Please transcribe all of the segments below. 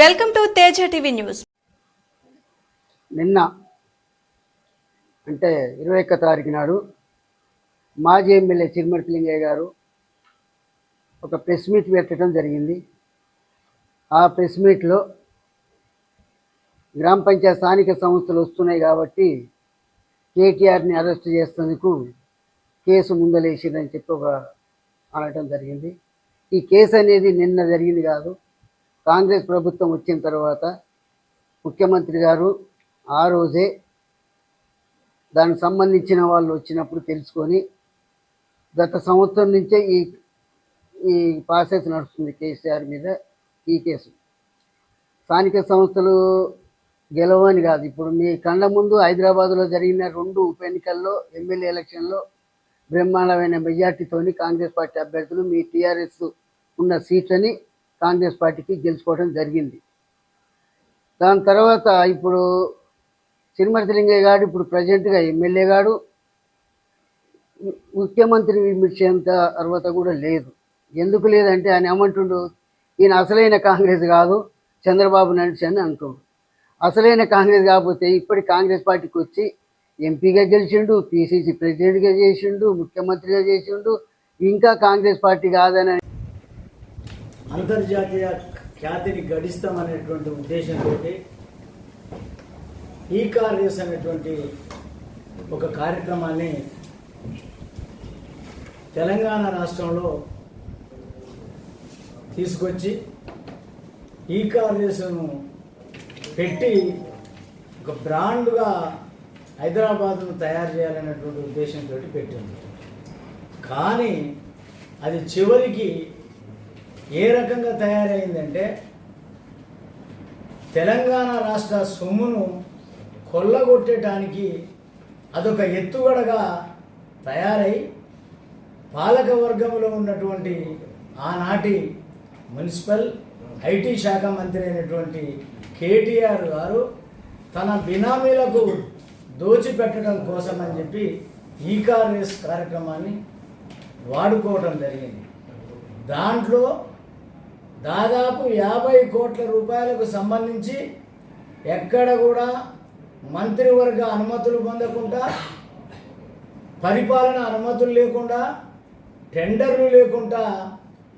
Welcome to Teja TV news. నిన్న అంటే ఇరవై ఒక్క తారీఖు నాడు మాజీ ఎమ్మెల్యే చిరుమర్తిలింగయ్య గారు ఒక ప్రెస్ మీట్ పెట్టడం జరిగింది. ఆ ప్రెస్ మీట్లో గ్రామ పంచాయత్ స్థానిక సంస్థలు వస్తున్నాయి కాబట్టి కేటీఆర్ని అరెస్ట్ చేసేందుకు కేసు ముందలేసిందని చెప్పి ఒక అనటం జరిగింది. ఈ కేసు అనేది నిన్న జరిగింది కాదు కాంగ్రెస్ ప్రభుత్వం వచ్చిన తర్వాత ముఖ్యమంత్రి గారు ఆ రోజే దానికి సంబంధించిన వాళ్ళు వచ్చినప్పుడు తెలుసుకొని గత సంవత్సరం నుంచే ఈ ఈ ప్రాసెస్ నడుస్తుంది కేసీఆర్ మీద ఈ కేసు. స్థానిక సంస్థలు గెలవని కాదు. ఇప్పుడు మీ కళ్ళ ముందు హైదరాబాద్లో జరిగిన రెండు ఉప ఎన్నికల్లో ఎమ్మెల్యే ఎలక్షన్లో బ్రహ్మాండమైన మెజార్టీతోని కాంగ్రెస్ పార్టీ అభ్యర్థులు మీ టీఆర్ఎస్ ఉన్న సీట్లని కాంగ్రెస్ పార్టీకి గెలుచుకోవడం జరిగింది. దాని తర్వాత ఇప్పుడు చిరుమర్తిలింగయ్య గారు ఇప్పుడు ప్రజెంట్గా ఎమ్మెల్యే గారు. ముఖ్యమంత్రి విమర్శంత అర్హత కూడా లేదు. ఎందుకు లేదంటే ఆయన ఏమంటుండు? ఈయన అసలైన కాంగ్రెస్ కాదు చంద్రబాబు నాయుడు అని అంటుండు. అసలైన కాంగ్రెస్ కాకపోతే ఇప్పటి కాంగ్రెస్ పార్టీకి వచ్చి ఎంపీగా గెలిచిండు పిసిసి ప్రెసిడెంట్గా చేసిండు ముఖ్యమంత్రిగా చేసిండు ఇంకా కాంగ్రెస్ పార్టీ కాదని అంతర్జాతీయ ఖ్యాతిని గడిస్తామనేటువంటి ఉద్దేశంతో ఈ కార్ రేస్ అనేటువంటి ఒక కార్యక్రమాన్ని తెలంగాణ రాష్ట్రంలో తీసుకొచ్చి ఈ కార్ రేసును పెట్టి ఒక బ్రాండ్గా హైదరాబాద్ను తయారు చేయాలనేటువంటి ఉద్దేశంతో పెట్టింది. కానీ అది చివరికి ఏ రకంగా తయారైందంటే తెలంగాణ రాష్ట్ర సొమ్మును కొల్లగొట్టడానికి అదొక ఎత్తుగడగా తయారై పాలక వర్గంలో ఉన్నటువంటి ఆనాటి మున్సిపల్ ఐటీ శాఖ మంత్రి అయినటువంటి కేటీఆర్ గారు తన బినామీలకు దోచిపెట్టడం కోసం అని చెప్పి ఈ కార్యస్ కార్యక్రమాన్ని వాడుకోవడం జరిగింది. దాంట్లో దాదాపు యాభై కోట్ల రూపాయలకు సంబంధించి ఎక్కడ కూడా మంత్రివర్గ అనుమతులు పొందకుండా పరిపాలన అనుమతులు లేకుండా టెండర్లు లేకుండా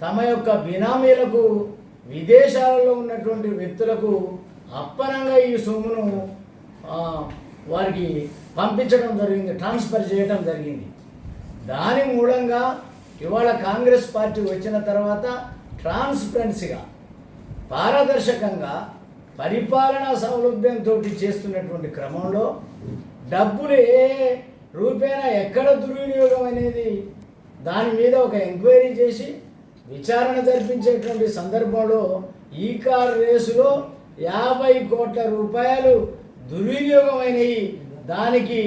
తమ యొక్క బినామీలకు విదేశాలలో ఉన్నటువంటి వ్యక్తులకు అప్పనంగా ఈ సొమ్మును వారికి పంపించడం జరిగింది ట్రాన్స్ఫర్ చేయడం జరిగింది. దాని మూలంగా ఇవాళ కాంగ్రెస్ పార్టీ వచ్చిన తర్వాత ట్రాన్స్పరెన్సీగా పారదర్శకంగా పరిపాలనా సౌలభ్యంతో చేస్తున్నటువంటి క్రమంలో డబ్బులు ఏ రూపేణా ఎక్కడ దుర్వినియోగం అనేది దాని మీద ఒక ఎంక్వైరీ చేసి విచారణ జరిపించేటువంటి సందర్భంలో ఈ కార్ రేసులో యాభై కోట్ల రూపాయలు దుర్వినియోగమైనవి దానికి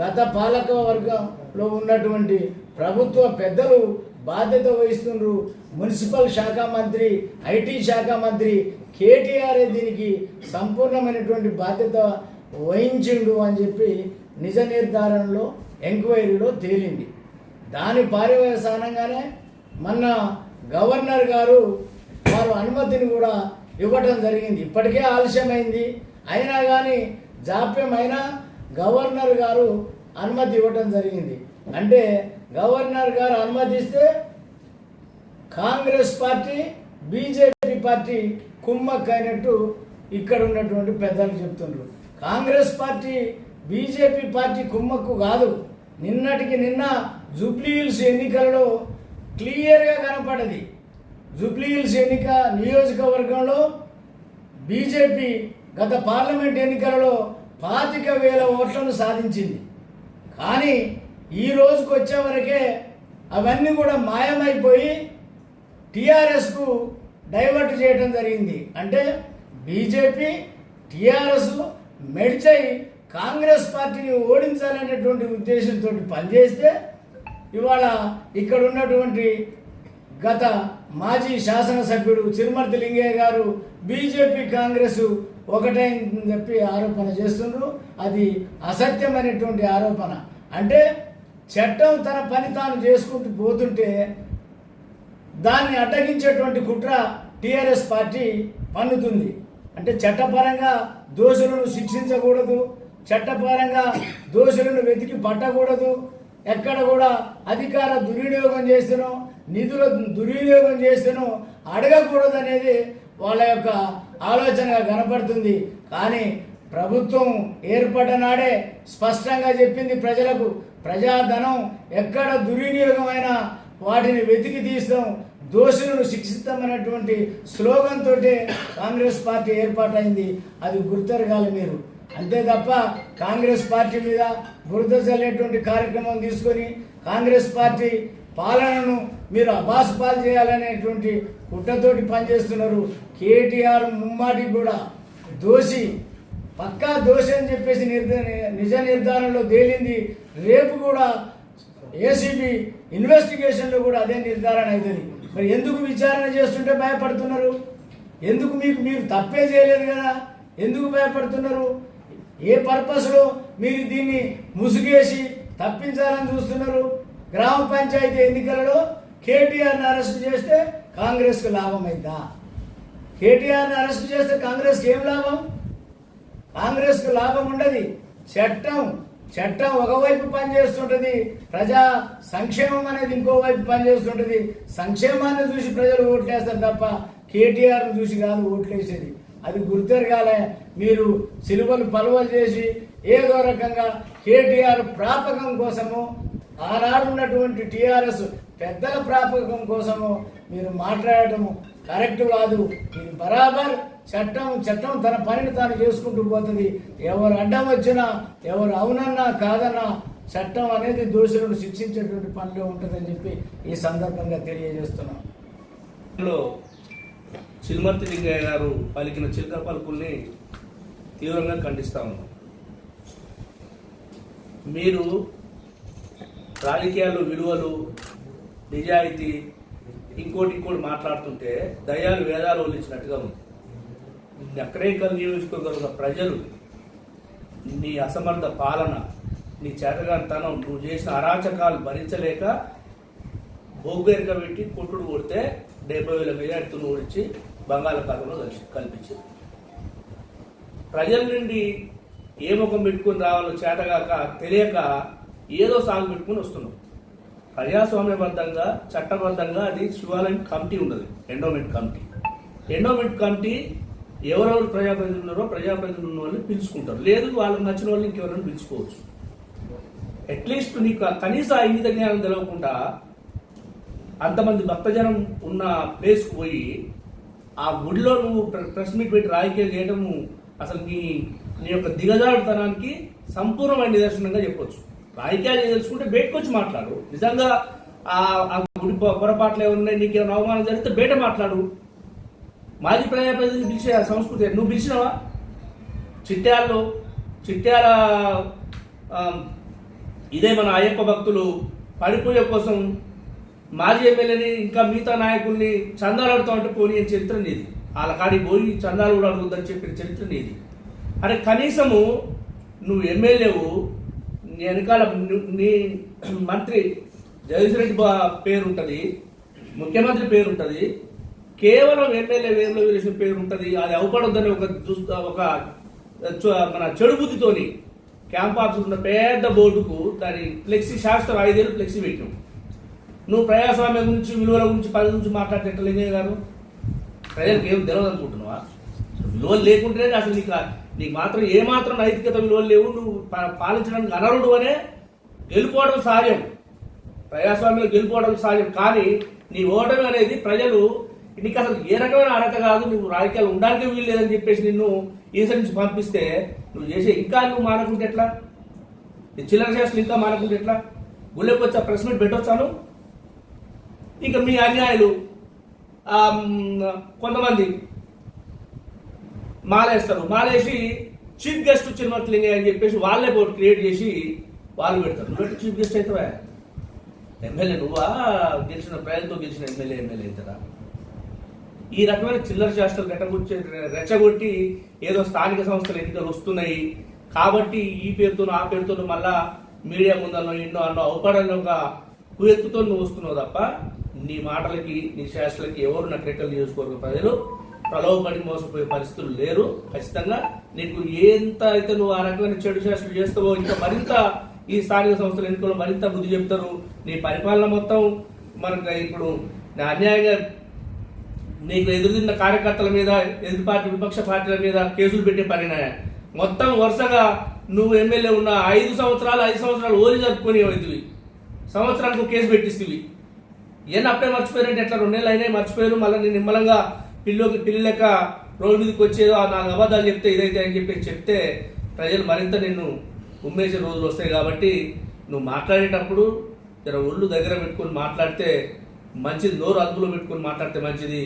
గత పాలక వర్గంలో ఉన్నటువంటి ప్రభుత్వ పెద్దలు బాధ్యత వహిస్తున్నారు మున్సిపల్ శాఖ మంత్రి ఐటీ శాఖ మంత్రి కేటీఆర్ దీనికి సంపూర్ణమైనటువంటి బాధ్యత వహించిండు అని చెప్పి నిజ నిర్ధారణలో ఎంక్వైరీలో తేలింది. దాని పర్యవసానంగానే మొన్న గవర్నర్ గారు వారు అనుమతిని కూడా ఇవ్వటం జరిగింది. ఇప్పటికే ఆలస్యమైంది. అయినా కానీ జాప్యం అయినా గవర్నర్ గారు అనుమతి ఇవ్వటం జరిగింది. అంటే గవర్నర్ గారు అనుమతిస్తే కాంగ్రెస్ పార్టీ బీజేపీ పార్టీ కుమ్మక్ అయినట్టు ఇక్కడ ఉన్నటువంటి పెద్దలు చెప్తున్నారు కాంగ్రెస్ పార్టీ బీజేపీ పార్టీ కుమ్మక్కు కాదు. నిన్నటికి నిన్న జూబ్లీ హిల్స్ ఎన్నికలలో క్లియర్గా కనపడది. జూబ్లీ హిల్స్ ఎన్నిక నియోజకవర్గంలో బీజేపీ గత పార్లమెంట్ ఎన్నికలలో పాతిక వేల ఓట్లను సాధించింది. కానీ ఈ రోజుకు వచ్చే వరకే అవన్నీ కూడా మాయమైపోయి టీఆర్ఎస్కు డైవర్ట్ చేయడం జరిగింది. అంటే బీజేపీ టీఆర్ఎస్ మెడిచై కాంగ్రెస్ పార్టీని ఓడించాలనేటువంటి ఉద్దేశంతో పనిచేస్తే ఇవాళ ఇక్కడ ఉన్నటువంటి గత మాజీ శాసనసభ్యుడు చిరుమర్తి లింగయ్య గారు బీజేపీ కాంగ్రెస్ ఒకటైందని చెప్పి ఆరోపణ చేస్తున్నారు అది అసత్యమైనటువంటి ఆరోపణ. అంటే చట్టం తన పని తాను చేసుకుంటూ పోతుంటే దాన్ని అడ్డగించేటువంటి కుట్ర టీఆర్ఎస్ పార్టీ పన్నుతుంది. అంటే చట్టపరంగా దోషులను శిక్షించకూడదు చట్టపరంగా దోషులను వెతికి పట్టకూడదు. ఎక్కడ కూడా అధికార దుర్వినియోగం చేస్తేనో నిధుల దుర్వినియోగం చేస్తేనో అడగకూడదు అనేది వాళ్ళ యొక్క ఆలోచనగా కనపడుతుంది. కానీ ప్రభుత్వం ఏర్పడ్డ నాడే స్పష్టంగా చెప్పింది ప్రజలకు ప్రజాధనం ఎక్కడ దుర్వినియోగమైన వాటిని వెతికి తీస్తాం దోషులను శిక్షిస్తామన్నటువంటి స్లోగన్తో కాంగ్రెస్ పార్టీ ఏర్పాటైంది. అది గుర్తెరగాలి మీరు. అంతే తప్ప కాంగ్రెస్ పార్టీ మీద బురద చల్లేటువంటి కార్యక్రమం తీసుకొని కాంగ్రెస్ పార్టీ పాలనను మీరు అబాస్ పాలు చేయాలనేటువంటి కుట్రతోటి పనిచేస్తున్నారు. కేటీఆర్ ముమ్మాటి కూడా దోషి పక్కా దోషి అని చెప్పేసి నిర్ధ- నిజ నిర్ధారణలో తేలింది. రేపు కూడా ఏసీబీ ఇన్వెస్టిగేషన్లో కూడా అదే నిర్ధారణ అవుతుంది. మరి ఎందుకు విచారణ చేస్తుంటే భయపడుతున్నారు? ఎందుకు మీకు మీరు తప్పే చేయలేదు కదా? ఎందుకు భయపడుతున్నారు? ఏ పర్పస్లో మీరు దీన్ని ముసుగేసి తప్పించాలని చూస్తున్నారు? గ్రామ పంచాయతీ ఎన్నికలలో కేటీఆర్ని అరెస్ట్ చేస్తే కాంగ్రెస్కు లాభం అయిందా కేటీఆర్ని అరెస్ట్ చేస్తే కాంగ్రెస్కి ఏం లాభం? కాంగ్రెస్కు లాభం ఉండదు. చట్టం చట్టం ఒకవైపు పనిచేస్తుంటది. ప్రజా సంక్షేమం అనేది ఇంకోవైపు పనిచేస్తుంటది. సంక్షేమాన్ని చూసి ప్రజలు ఓట్లేస్తారు తప్ప కేటీఆర్ను చూసి కాదు ఓట్లేసేది. అది గుర్తెరగాలే. మీరు సిలువలు పలువలు చేసి ఏదో రకంగా కేటీఆర్ ప్రాపకం కోసము ఆనాడు ఉన్నటువంటి టీఆర్ఎస్ పెద్దల ప్రాపకం కోసము మీరు మాట్లాడటము కరెక్ట్ కాదు. ఇది బరాబర్ చట్టం చట్టం తన పనిని తాను చేసుకుంటూ పోతుంది. ఎవరు అడ్డం వచ్చినా ఎవరు అవునన్నా కాదన్నా చట్టం అనేది దోషులను శిక్షించేటువంటి పనిలో ఉంటుందని చెప్పి ఈ సందర్భంగా తెలియజేస్తున్నాం. లో చిల్మర్తి లింగయ్య గారు పలికిన చిలక పలుకుల్ని తీవ్రంగా ఖండిస్తా ఉన్నాం. మీరు రాజకీయాలు విలువలు నిజాయితీ ఇంకోటి ఇంకోటి మాట్లాడుతుంటే దయాలు వేదాలు వల్లించినట్టుగా ఉంది. ఎక్కడేకల్ నియోజకవర్గ ప్రజలు నీ అసమర్థ పాలన నీ చేతగానితనం నువ్వు చేసిన అరాచకాలు భరించలేక బొగ్గెరక పెట్టి కొట్టుడు కొడితే డెబ్బై వేల మెజార్టీతో ఓడించి బంగాళాఖాతంలో కలిసి కల్పించింది. ప్రజల నుండి ఏ ముఖం పెట్టుకుని రావాలో చేతగాక తెలియక ఏదో సాగు పెట్టుకుని వస్తున్నాం. ప్రజాస్వామ్యబద్ధంగా చట్టబద్ధంగా అది శివాలయం కమిటీ ఉన్నది ఎండోమెంట్ కమిటీ. ఎండోమెంట్ కమిటీ ఎవరెవరు ప్రజాప్రతినిధులు ఉన్నారో ప్రజాప్రతినిధులు ఉన్న వాళ్ళని పిలుచుకుంటారు. లేదు వాళ్ళకి నచ్చిన వాళ్ళు ఇంకెవరైనా పిలుచుకోవచ్చు. అట్లీస్ట్ నీకు కనీస ఇంగిత జ్ఞానం తెలవకుండా అంతమంది భక్తజనం ఉన్న ప్లేస్కి పోయి ఆ గుడిలో నువ్వు ప్రెస్ మీట్ పెట్టి రాజకీయాలు చేయడము అసలు నీ నీ యొక్క దిగజారుతనానికి సంపూర్ణమైన నిదర్శనంగా చెప్పొచ్చు. రాజకీయాలు తెలుసుకుంటే బయటకు వచ్చి మాట్లాడు. నిజంగా ఆ గుడి పొ- పొరపాట్లు ఏమున్నాయి నీకేమైనా అవమానం జరిగితే బయట మాట్లాడు. మాజీ ప్రజాప్రతినిధి పిలిచే సంస్కృతి నువ్వు పిలిచినావా? చిట్యాలలో చిట్యాల ఇదే మన అయ్యప్ప భక్తులు పడిపోయే కోసం మాజీ ఎమ్మెల్యేని ఇంకా మిగతా నాయకుల్ని చందాలు అడుగుతా ఉంటే పోనీ అని చరిత్ర నీది. వాళ్ళ కాడికి పోయి చందాలు కూడా అడుగుద్దని చెప్పిన చరిత్ర నీది. అరే కనీసము నువ్వు ఎమ్మెల్యేవు వెనకాల ను- నీ మంత్రి జగదీష్ రెడ్డి పేరు ఉంటుంది ముఖ్యమంత్రి పేరు ఉంటుంది కేవలం ఎమ్మెల్యే వేరులో వేసిన పేరు ఉంటుంది అది అవపడొద్దని ఒక ఒక చ- మన చెడు బుద్ధితోని క్యాంప్ ఆఫీస్ ఉన్న పెద్ద బోర్డుకు దాని ఫ్లెక్సీ శాస్త్ర ఐదేళ్ళు ఫ్లెక్సీ పెట్టాం నువ్వు ప్రజాస్వామ్యం గురించి విలువల గురించి పది గురించి మాట్లాడేట లింగయ్య గారు. ప్రజలకు ఏం తెలియదు అనుకుంటున్నావా విలువలు లేకుంటేనే అసలు నీకు నీకు మాత్రం ఏమాత్రం నైతికత విలువలు లేవు నువ్వు పాలించడానికి అనరుడు అనే గెలుపోవడం సాధ్యం. ప్రజాస్వామ్యంలో గెలుపోవడం సాధ్యం. కానీ నీ ఓటమి అనేది ప్రజలు నీకు అసలు ఏ రకమైన అర్హత కాదు నువ్వు రాజకీయాలు ఉండడానికి వీలు లేదని చెప్పేసి నిన్ను ఈసరి నుంచి పంపిస్తే నువ్వు చేసే ఇంకా నువ్వు మానకుంటే ఎట్లా? నీ చిల్లర చేష్టలు ఇంకా మానకుంటే ఎట్లా? గుళ్ళకి వచ్చి ఆ ప్రెస్ మీట్ పెట్టొచ్చాను? ఇంకా మీ అన్యాయులు కొంతమంది మాలేస్తారు. మాలేసి చీఫ్ గెస్ట్ చిరుమర్తలింగయ్య అని చెప్పేసి వాళ్ళే బోర్డు క్రియేట్ చేసి వాళ్ళు పెడతారు. నువ్వు చీఫ్ గెస్ట్ అవుతావా? ఎమ్మెల్యే నువ్వా? గెలిచిన ప్రజలతో గెలిచిన ఎమ్మెల్యే ఎమ్మెల్యే అవుతారా ఈ రకమైన చిల్లర చేష్టలు రెట్టగొచ్చి రెచ్చగొట్టి ఏదో స్థానిక సంస్థల ఎన్నికలు వస్తున్నాయి. కాబట్టి ఈ పేరుతోనూ ఆ పేరుతోనూ మళ్ళా మీడియా ముందన్నో ఎన్నో అన్నో అవపడంలో ఒక కుయెత్తుతో నువ్వు వస్తున్నావు తప్ప నీ మాటలకి నీ చేష్టలకి ఎవరు నక్కరెక్కలు చేసుకోరు ప్రజలు. ప్రలోభపడి మోసపోయే పరిస్థితులు లేరు. ఖచ్చితంగా నీకు ఎంత అయితే నువ్వు ఆ రకమైన చెడు శాస్త్రం చేస్తావో ఇంకా మరింత ఈ స్థానిక సంస్థల ఎన్నికలు మరింత బుద్ధి చెప్తారు. నీ పరిపాలన మొత్తం మనకు ఇప్పుడు అన్యాయంగా నీకు ఎదురుదిన్న కార్యకర్తల మీద ఎదురు పార్టీ విపక్ష పార్టీల మీద కేసులు పెట్టే పని మొత్తం వరుసగా నువ్వు ఎమ్మెల్యే ఉన్న ఐదు సంవత్సరాలు ఐదు సంవత్సరాలు ఓలి జరుపుకొని అవుతుంది సంవత్సరానికి కేసు పెట్టిస్తుంది. ఏం అప్పుడే మర్చిపోయారంటే ఎట్లా? రెండు నెలలు అయినాయి మర్చిపోయారు. మళ్ళీ నిమ్మలంగా పిల్లోకి పిల్లి లెక్క రోడ్డు మీదకి వచ్చేదో ఆ నాలుగు అబద్ధాలు చెప్తే ఇదైతే అని చెప్పి చెప్తే ప్రజలు మరింత నిన్ను ఉమ్మేసే రోజులు వస్తాయి కాబట్టి నువ్వు మాట్లాడేటప్పుడు జర ఒళ్ళు దగ్గర పెట్టుకొని మాట్లాడితే మంచిది నోరు అదుపులో పెట్టుకొని మాట్లాడితే మంచిది.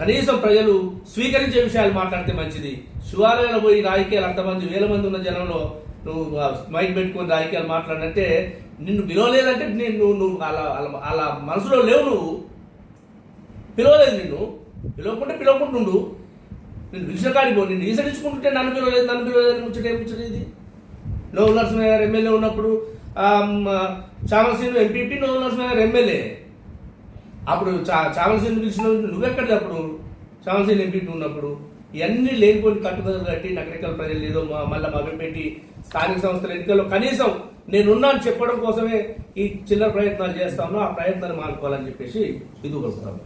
కనీసం ప్రజలు స్వీకరించే విషయాలు మాట్లాడితే మంచిది. శివాలయంలో పోయి రాజకీయాలు అంతమంది వేల మంది ఉన్న జనంలో నువ్వు మైక్ పెట్టుకొని రాజకీయాలు మాట్లాడినంటే నిన్ను పిలవలేదంటే నేను నువ్వు నువ్వు అలా అలా అలా మనసులో లేవు నువ్వు. పిలవలేదు నిన్ను. పిలవకుంటే పిలవకుంటుండు. నేను పిలిచిన కాడికి నేను నిన్ను ఈసడించుకుంటుంటే నన్ను పిలవలేదు నన్ను పిలవలేదు ముచ్చటే ముచ్చట ఇది? నోవు నరసింహయ్య గారు ఎమ్మెల్యే ఉన్నప్పుడు చామలసీను ఎంపీపీ నోవు నరసింహయ్య గారు ఎమ్మెల్యే. అప్పుడు చా చామలసీను పిలిచిన నువ్వెక్కడిది అప్పుడు? చామలసీను ఎంపీపీ ఉన్నప్పుడు. ఇవన్నీ లేనిపోయిన కట్టుకథలు కట్టి నగరికల ప్రజలు ఏదో మళ్ళీ మళ్ళా మభ్యపెట్టి స్థానిక సంస్థల ఎన్నికల్లో కనీసం నేనున్నాను చెప్పడం కోసమే ఈ చిల్లర ప్రయత్నాలు చేస్తాను ఆ ప్రయత్నాన్ని మానుకోవాలని చెప్పేసి ఇది కొడుకుతాను